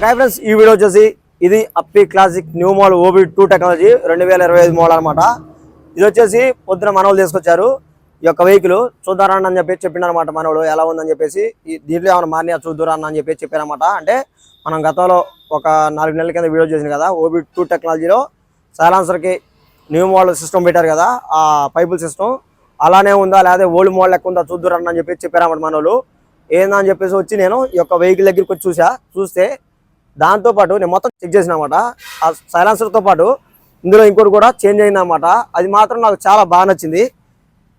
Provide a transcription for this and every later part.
ఒక ఫ్రెండ్స్ ఈ వీడియో వచ్చేసి ఇది Ape classic new model OB two technology రెండు వేల ఇరవై ఐదు మోడల్ అనమాట ఇది వచ్చేసి పొద్దున మనోళ్ళు తీసుకొచ్చారు ఈ యొక్క వెహికల్ చూద్దారని అని చెప్పి చెప్పిండనమాట మనోడు ఎలా ఉందని చెప్పేసి. ఈ దీంట్లో ఏమైనా మారినా చూద్దురా అని చెప్పి చెప్పారనమాట అంటే మనం గతంలో ఒక నాలుగు నెలల కింద వీడియో చేసింది కదా ఓబీ టూ టెక్నాలజీలో సైలాన్సర్కి న్యూ మోడల్ సిస్టమ్ పెట్టారు కదా ఆ పైపుల్ సిస్టమ్. అలానే ఉందా లేదా ఓల్డ్ మోడల్ లెక్క ఉందా చూద్దురని అని చెప్పి చెప్పారన్నమాట మనోళ్ళు. ఏందని చెప్పేసి వచ్చి నేను ఈ యొక్క వెహికల్ దగ్గరికి వచ్చి చూసా చూస్తే దాంతోపాటు నేను మొత్తం చెక్ చేసిన అనమాట ఆ సైలెన్సర్తో పాటు ఇందులో ఇంకోటి కూడా చేంజ్ అయిందనమాట అది మాత్రం నాకు చాలా బాగా నచ్చింది.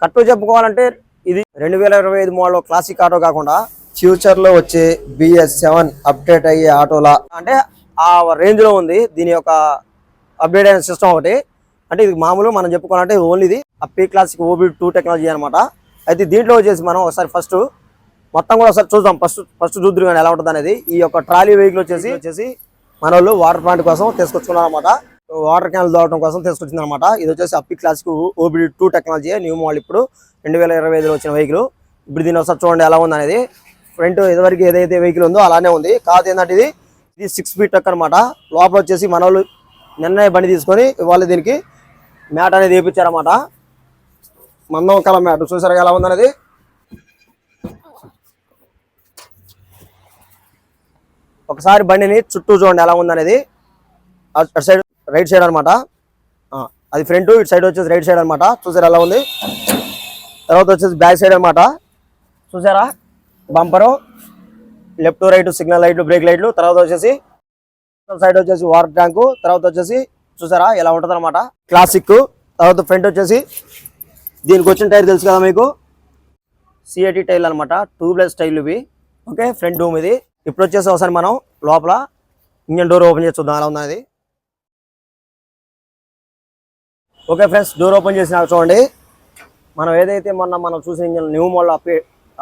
కట్టు చెప్పుకోవాలంటే ఇది రెండు వేల ఇరవై ఐదు మోడల్ క్లాసిక్ ఆటో కాకుండా ఫ్యూచర్లో వచ్చే బిఎస్ సెవెన్ అప్డేట్ అయ్యే ఆటోలా అంటే ఆ రేంజ్లో ఉంది. దీని యొక్క అప్డేట్ అయిన సిస్టమ్ ఒకటి. అంటే ఇది మామూలు మనం చెప్పుకోవాలంటే ఓన్లీ ఇది. Ape classic OB two technology అనమాట అయితే దీంట్లో వచ్చేసి మనం ఒకసారి ఫస్ట్ మొత్తం కూడా ఒకసారి చూద్దాం. ఫస్ట్ ఫస్ట్ చూద్దరు కానీ ఎలా ఉంటుంది అనేది. ఈ యొక్క ట్రాలీ వెహికల్ వచ్చేసి వచ్చేసి మన వాళ్ళు వాటర్ ప్లాంట్ కోసం తీసుకొచ్చుకున్నారు అనమాట వాటర్ క్యాన్ దోవడం కోసం తీసుకొచ్చింది అనమాట ఇది వచ్చేసి Ape classic OBD two technology new model ఇప్పుడు రెండు వేల ఇరవై ఐదులో వచ్చిన వెహికల్ ఇప్పుడు దీని ఒకసారి చూడండి ఎలా ఉంది అనేది. ఫ్రంట్ ఇదివరకు ఏదైతే వెహికల్ ఉందో అలానే ఉంది. కాదు ఏంటంటే ఇది ఇది సిక్స్ ఫీట్ టక్ అనమాట లోపల వచ్చేసి మన వాళ్ళు నిన్న బండి తీసుకొని ఇవాళ దీనికి మ్యాట్ అనేది వేయించారన్నమాట మందం కల మ్యాట్. చూసారా ఎలా ఉంది ఒకసారి బండిని చుట్టూ చూడండి ఎలా ఉందనేది. అటు అటు సైడ్ రైట్ సైడ్ అనమాట అది ఫ్రంట్ ఇటు సైడ్ వచ్చేసి రైట్ సైడ్ అనమాట చూసారా ఎలా ఉంది? తర్వాత వచ్చేసి బ్యాక్ సైడ్ అనమాట చూసారా? బంపరు. లెఫ్ట్ రైట్ సిగ్నల్ లైట్లు బ్రేక్ లైట్లు. తర్వాత వచ్చేసి సైడ్ వచ్చేసి వాటర్ ట్యాంకు. తర్వాత వచ్చేసి చూసారా ఎలా ఉంటుంది అనమాట క్లాసిక్ తర్వాత ఫ్రంట్ వచ్చేసి దీనికి వచ్చిన టైర్ తెలుసు కదా మీకు? సిఐటి టైల్ అనమాట టూ ప్లస్ టైర్లు ఇవి. ఓకే ఫ్రంట్ రూమ్ ఇది. ఇప్పుడు వచ్చేసి ఒకసారి మనం లోపల ఇంజన్ డోర్ ఓపెన్ చేసి చూద్దాం అలా ఉంది అది ఓకే ఫ్రెండ్స్ డోర్ ఓపెన్ చేసిన చూడండి. మనం ఏదైతే మొన్న మనం చూసిన ఇంజన్ న్యూ మోడల్ అప్పి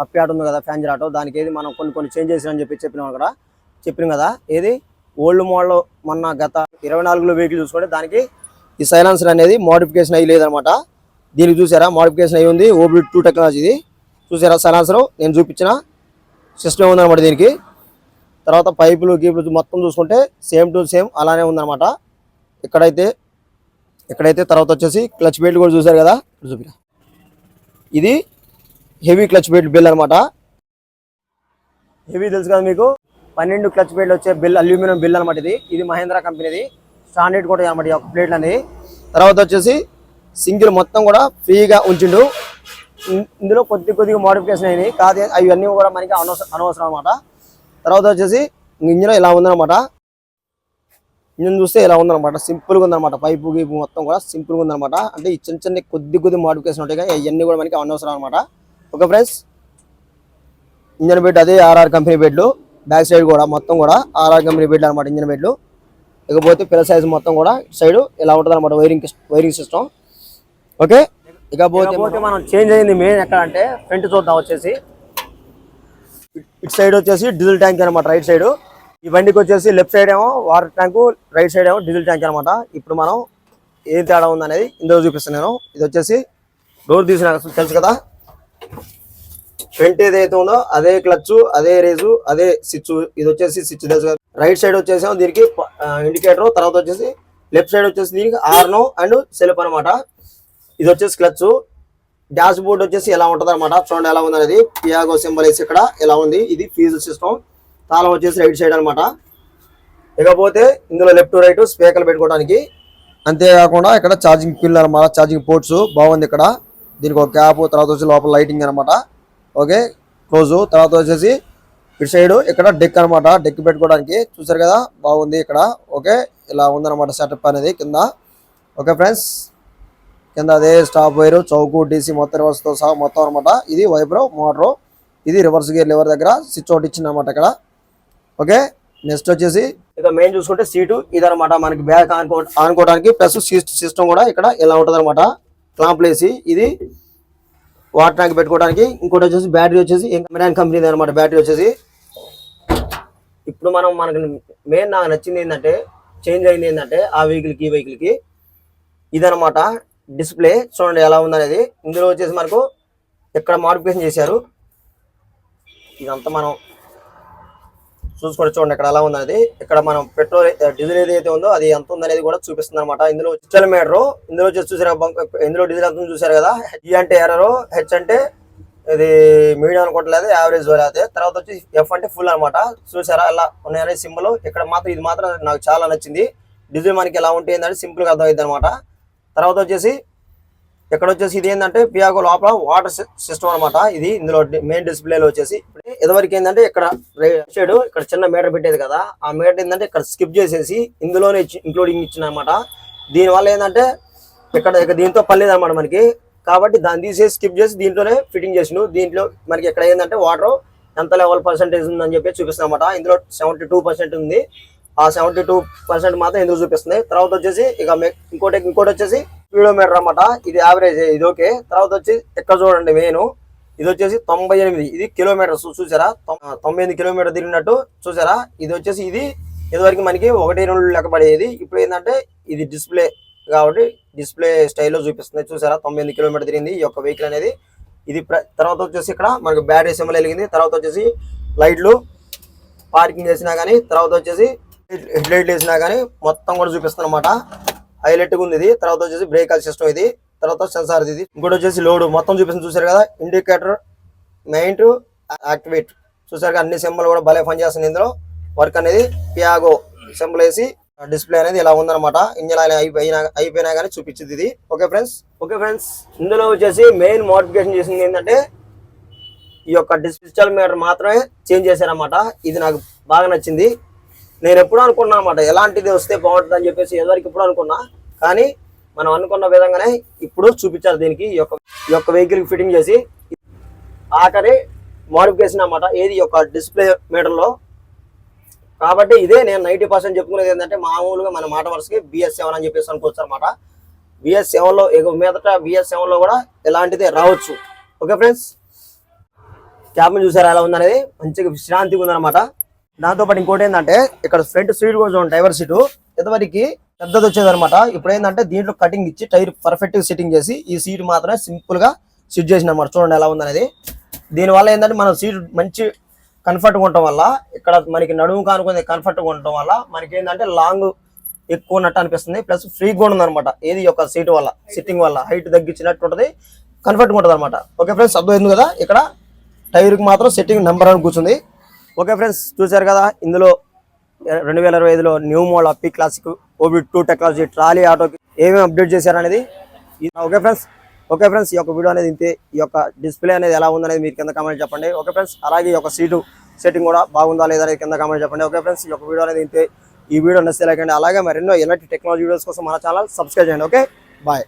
అప్పి ఉంది కదా ఫ్యాన్జర్ ఆటో దానికి ఏది మనం కొన్ని కొన్ని చేంజ్ చేసినా చెప్పి చెప్పినాం అక్కడ. చెప్పినాం కదా ఏది? ఓల్డ్ మోడల్ మొన్న గత ఇరవై నాలుగులో వెహికల్ చూసుకుంటే దానికి ఈ సైలెన్సర్ అనేది మోడిఫికేషన్ అయ్యి లేదనమాట. దీనికి చూసారా? మోడిఫికేషన్ అయ్యి ఉంది. ఓబీ టూ టెక్నాలజీ ఇది. చూసారా సైలెన్సర్? నేను చూపించిన సిస్టమ్ ఉందన్నమాట దీనికి. తర్వాత పైపులు గీపులు మొత్తం చూసుకుంటే సేమ్ టు సేమ్ అలానే ఉందన్నమాట. ఇక్కడైతే ఇక్కడైతే తర్వాత వచ్చేసి క్లచ్ బెల్ట్ కూడా చూసారు కదా? చూపిరా. ఇది హెవీ క్లచ్ బెల్ట్ బిల్ అనమాట హెవీ తెలుసు కదా మీకు? పన్నెండు క్లచ్ బెల్ట్ వచ్చే బిల్ అల్యూమినియం బిల్ అనమాట ఇది. ఇది మహేంద్ర కంపెనీది. స్టాండర్డ్ కూడా అనమాట ఈ యొక్క ప్లేట్లు అనేది తర్వాత వచ్చేసి సింగిల్ మొత్తం కూడా ఫ్రీగా ఉంచిండు ఇందులో కొద్ది కొద్దిగా మోడిఫికేషన్ అయినాయి. కాదు అవన్నీ కూడా మనకి అనవసరం అనవసరం అనమాట తర్వాత వచ్చేసి ఇంజిన్ ఇలా ఉందన్నమాట. ఇంజిన్ చూస్తే ఇలా ఉందన్నమాట. సింపుల్గా ఉందన్నమాట. పైపు గీపు మొత్తం కూడా సింపుల్గా ఉందన్నమాట. అంటే ఈ చిన్న చిన్న కొద్ది కొద్ది మోడిఫికేషన్ ఉంటాయి కానీ అవన్నీ కూడా మనకి అనవసరం అనమాట ఓకే ఫ్రెండ్స్? ఇంజన్ బెడ్ అదే ఆర్ఆర్ కంపెనీ బెడ్లు. బ్యాక్ సైడ్ కూడా మొత్తం కూడా ఆర్ఆర్ కంపెనీ బెడ్లు అనమాట ఇంజన్ బెడ్లు. ఇకపోతే పిల్ల సైజ్ మొత్తం కూడా సైడ్ ఇలా ఉంటుంది అనమాట వైరింగ్ వైరింగ్ సిస్టమ్. ఓకే? ఇకపోతే మనం చేంజ్ అయింది మెయిన్ ఎక్కడ అంటే ఫ్రంట్ చూద్దాం వచ్చేసి. ఇటు సైడ్ వచ్చేసి డీజిల్ ట్యాంక్ అనమాట రైట్ సైడ్. ఈ బండికి వచ్చేసి లెఫ్ట్ సైడ్ ఏమో వాటర్ ట్యాంకు రైట్ సైడ్ ఏమో డీజిల్ ట్యాంక్ అనమాట ఇప్పుడు మనం ఏం తేడా ఉందనేది ఇందులో చూపిస్తాను నేను. ఇది వచ్చేసి డోర్ తీసిన తెలుసు కదా? ఫ్రంట్ ఏదైతే ఉందో అదే క్లచ్ అదే రేజు అదే స్విచ్. ఇది వచ్చేసి స్విచ్ తెలుసు కదా? రైట్ సైడ్ వచ్చేసి దీనికి ఇండికేటర్ తర్వాత వచ్చేసి లెఫ్ట్ సైడ్ వచ్చేసి దీనికి ఆర్నో అండ్ సెల్ఫ్ అనమాట ఇది వచ్చేసి క్లచ్. డాష్ బోర్డ్ వచ్చేసి ఎలా ఉంటుంది అనమాట చూడండి ఎలా ఉంది అనేది పియాగో సింబల్ వేసి ఇక్కడ ఎలా ఉంది? ఇది ఫీజు సిస్టమ్ తాళం వచ్చేసి రైట్ సైడ్ అనమాట ఇకపోతే ఇందులో లెఫ్ట్ రైట్ స్పీకర్లు పెట్టుకోవడానికి. అంతేకాకుండా ఇక్కడ ఛార్జింగ్ పిన్ అనమాట ఛార్జింగ్ పోర్ట్స్ బాగుంది ఇక్కడ. దీనికి ఒక క్యాప్ తర్వాత వచ్చి లోపల లైటింగ్ అనమాట ఓకే? క్లోజ్ తర్వాత వచ్చేసి ఇటు సైడ్ ఇక్కడ డెక్ అనమాట డెక్ పెట్టుకోవడానికి. చూసారు కదా? బాగుంది ఇక్కడ. ఓకే? ఇలా ఉందన్నమాట సెటప్ అనేది కింద. ఓకే ఫ్రెండ్స్ కింద అదే స్టాప్ వైర్ చౌకు డీసీ మొత్తం రివర్స్తో సహా మొత్తం అనమాట ఇది వైబ్రో మోటరు ఇది రివర్స్ గేర్ లివర్ దగ్గర స్విచ్ ఒకటి ఇచ్చింది అనమాట ఇక్కడ. ఓకే నెక్స్ట్ వచ్చేసి ఇక మెయిన్ చూసుకుంటే సీటు ఇదనమాట మనకి బ్యాక్ ఆనుకో ఆనుకోవడానికి ప్లస్ సిస్టమ్ కూడా ఇక్కడ ఇలా ఉంటుంది అనమాట క్లాంప్ వేసి ఇది వాటర్ ట్యాంక్ పెట్టుకోవడానికి. ఇంకోటి వచ్చేసి బ్యాటరీ వచ్చేసి మెరాన్ కంపెనీ అనమాట బ్యాటరీ వచ్చేసి ఇప్పుడు మనం మనకి మెయిన్ నాకు నచ్చింది ఏంటంటే చేంజ్ అయింది ఏంటంటే ఆ వెహికల్కి ఈ వెహికల్కి ఇదనమాట డిస్ప్లే చూడండి ఎలా ఉందనేది. ఇందులో వచ్చేసి మనకు ఇక్కడ మాడిఫికేషన్ చేశారు? ఇదంతా మనం చూసుకోండి చూడండి ఇక్కడ ఎలా ఉంది ఇక్కడ మనం పెట్రోల్ డీజిల్ ఏదైతే ఉందో అది ఎంత ఉందనేది కూడా చూపిస్తుంది అనమాట ఇందులో డిజిటల్ మీటర్ ఇందులో వచ్చేసి చూసారు ఇందులో డీజిల్ ఎంత చూసారు కదా? ఈ అంటే ఎర్రరు హెచ్ అంటే ఇది మీడియం అనుకోవట్లేదు యావరేజ్ అయితే తర్వాత వచ్చి ఎఫ్ అంటే ఫుల్ అన్నమాట. చూసారా ఎలా ఉన్నాయనే సింబల్. ఇక్కడ మాత్రం ఇది మాత్రం నాకు చాలా నచ్చింది. డీజిల్ మనకి ఎలా ఉంటే ఏంటంటే సింపుల్గా అర్థమైంది అనమాట తర్వాత వచ్చేసి ఇక్కడ వచ్చేసి ఇది ఏంటంటే పియాగో లోపల వాటర్ సిస్టమ్ అన్నమాట. ఇది ఇందులో మెయిన్ డిస్ప్లేలో వచ్చేసి ఇదివరకు ఏంటంటే ఇక్కడ సైడ్ ఇక్కడ చిన్న మీటర్ పెట్టేది కదా. ఆ మీటర్ ఏంటంటే ఇక్కడ స్కిప్ చేసేసి ఇందులోనే ఇంక్లూడింగ్ ఇచ్చిన అనమాట దీనివల్ల ఏంటంటే ఇక్కడ ఇక దీంతో పర్లేదు అనమాట మనకి. కాబట్టి దాన్ని తీసేసి స్కిప్ చేసి దీంట్లోనే ఫిట్టింగ్ చేసిండు. దీంట్లో మనకి ఇక్కడ ఏంటంటే వాటర్ ఎంత లెవెల్ పర్సెంటేజ్ ఉందని చెప్పి చూపిస్తాం అనమాట ఇందులో సెవెంటీ టూ పర్సెంట్ ఉంది. ఆ సెవెంటీ టూ పర్సెంట్ మాత్రం ఇందులో చూపిస్తుంది. తర్వాత వచ్చేసి ఇక ఇంకోటి ఇంకోటి వచ్చేసి స్పీడోమీటర్ అన్నమాట. ఇది యావరేజ్ ఇది ఓకే. తర్వాత వచ్చి ఎక్కడ చూడండి మెయిన్ ఇది వచ్చేసి తొంభై ఎనిమిది ఇది కిలోమీటర్స్ చూసారా? తొంభై ఎనిమిది కిలోమీటర్ తిరిగినట్టు చూసారా? ఇది వచ్చేసి ఇది ఇదివరకు మనకి ఒకటి రెండు లెక్క పడేది. ఇప్పుడు ఏంటంటే ఇది డిస్ప్లే కాబట్టి డిస్ప్లే స్టైల్లో చూపిస్తుంది. చూసారా? తొంభై ఎనిమిది కిలోమీటర్ తిరిగింది ఈ యొక్క వెహికల్ అనేది. ఇది తర్వాత వచ్చేసి ఇక్కడ మనకి బ్యాటరీ సింబల్ వెలిగింది. తర్వాత వచ్చేసి లైట్లు పార్కింగ్ చేసినా కానీ తర్వాత వచ్చేసి హెడ్లైట్ వేసినా కానీ మొత్తం కూడా చూపిస్తుంది అనమాట హైలైట్ ఉంది ఇది. తర్వాత వచ్చేసి బ్రేక్ సిస్టమ్ ఇది. తర్వాత సెన్సార్ ఇది. ఇంకోటి వచ్చేసి లోడ్ మొత్తం చూపిస్తుంది. చూసారు కదా? Indicator main to activate. చూసారు కదా? అన్ని సింబల్ కూడా భలే పని చేస్తుంది ఇందులో. వర్క్ అనేది పియాగో సింబల్ వేసి డిస్ప్లే అనేది ఇలా ఉందన్నమాట. ఇంజన్ ఆయిల్ అయిపోయినా అయిపోయినా కానీ చూపించింది ఇది. Okay friends? ఓకే ఫ్రెండ్స్ ఇందులో వచ్చేసి మెయిన్ మోడిఫికేషన్ చేసింది ఏంటంటే ఈ యొక్క డిజిటల్ మీటర్ మాత్రమే చేంజ్ చేశారన్నమాట. ఇది నాకు బాగా నచ్చింది. నేను ఎప్పుడు అనుకున్నా అనమాట ఎలాంటిది వస్తే బాగుంటుంది అని చెప్పేసి ఎవరికి ఎప్పుడు అనుకున్నా కానీ మనం అనుకున్న విధంగానే ఇప్పుడు చూపించారు దీనికి ఈ యొక్క ఈ యొక్క వెహికల్ ఫిట్టింగ్ చేసి. ఆఖరి మోడిఫికేషన్ అనమాట ఏది యొక్క డిస్ప్లే మీటర్లో కాబట్టి ఇదే నేను నైంటీ పర్సెంట్ చెప్పుకునేది ఏంటంటే మామూలుగా మన మాట వరుసకి బిఎస్ సెవెన్ అని చెప్పేసి అనుకోవచ్చు అనమాట బిఎస్ సెవెన్లో ఇక మీదట బిఎస్ సెవెన్లో కూడా ఇలాంటిదే రావచ్చు. ఓకే ఫ్రెండ్స్ క్యాబిన్ చూసారా? ఎలా ఉందనేది? మంచిగా విశ్రాంతిగా ఉందన్నమాట. దాంతో పాటు ఇంకోటి ఏంటంటే ఇక్కడ ఫ్రంట్ సీట్ కూడా చూడండి డ్రైవర్ సీటు ఎంతవరకు పెద్దది వచ్చేది అనమాట ఇప్పుడు ఏంటంటే దీంట్లో కటింగ్ ఇచ్చి టైర్ పర్ఫెక్ట్గా సెట్టింగ్ చేసి ఈ సీట్ మాత్రమే సింపుల్గా సిట్ చేసిన అనమాట చూడండి ఎలా ఉందనేది. దీనివల్ల ఏంటంటే మనం సీట్ మంచి కంఫర్ట్గా ఉండటం వల్ల ఇక్కడ మనకి నడుము కానుకునే కంఫర్ట్గా ఉండటం వల్ల మనకి ఏంటంటే లాంగ్ ఎక్కువ ఉన్నట్టు అనిపిస్తుంది. ప్లస్ ఫ్రీ కూడా అనమాట ఏది యొక్క సీట్ వల్ల సిట్టింగ్ వల్ల హైట్ తగ్గించినట్టు ఉంటుంది కంఫర్ట్గా ఉంటుంది అనమాట ఓకే ఫ్రెండ్స్ అర్థమైంది కదా? ఇక్కడ టైర్కి మాత్రం సెట్టింగ్ నెంబర్ అని కూర్చుంది. ఓకే ఫ్రెండ్స్ చూశారు కదా ఇందులో రెండు వేల ఇరవై ఐదులో new model Ape classic OB two technology trolley ఆటోకి ఏమేమి అప్డేట్ చేశారనేది ఓకే ఫ్రెండ్స్ ఓకే ఫ్రెండ్స్ ఈ యొక్క వీడియో అనేది ఇంతే. ఈ యొక్క డిస్ప్లే అనేది ఎలా ఉందనేది మీరు కింద కామెంట్ చెప్పండి. ఓకే ఫ్రెండ్స్ అలాగే ఈ యొక్క సీటు సెట్టింగ్ కూడా బాగుందా లేదా అనేది కింద కామెంట్ చెప్పండి. ఓకే ఫ్రెండ్స్ ఈ యొక్క వీడియో అనేది ఇంతే. ఈ వీడియో నచ్చితే లైక్ అండి అలాగే మరెన్నో ఎలాంటి టెక్నాలజీ వీడియోస్ కోసం మన ఛానల్ సబ్స్క్రైబ్ చేయండి. Okay bye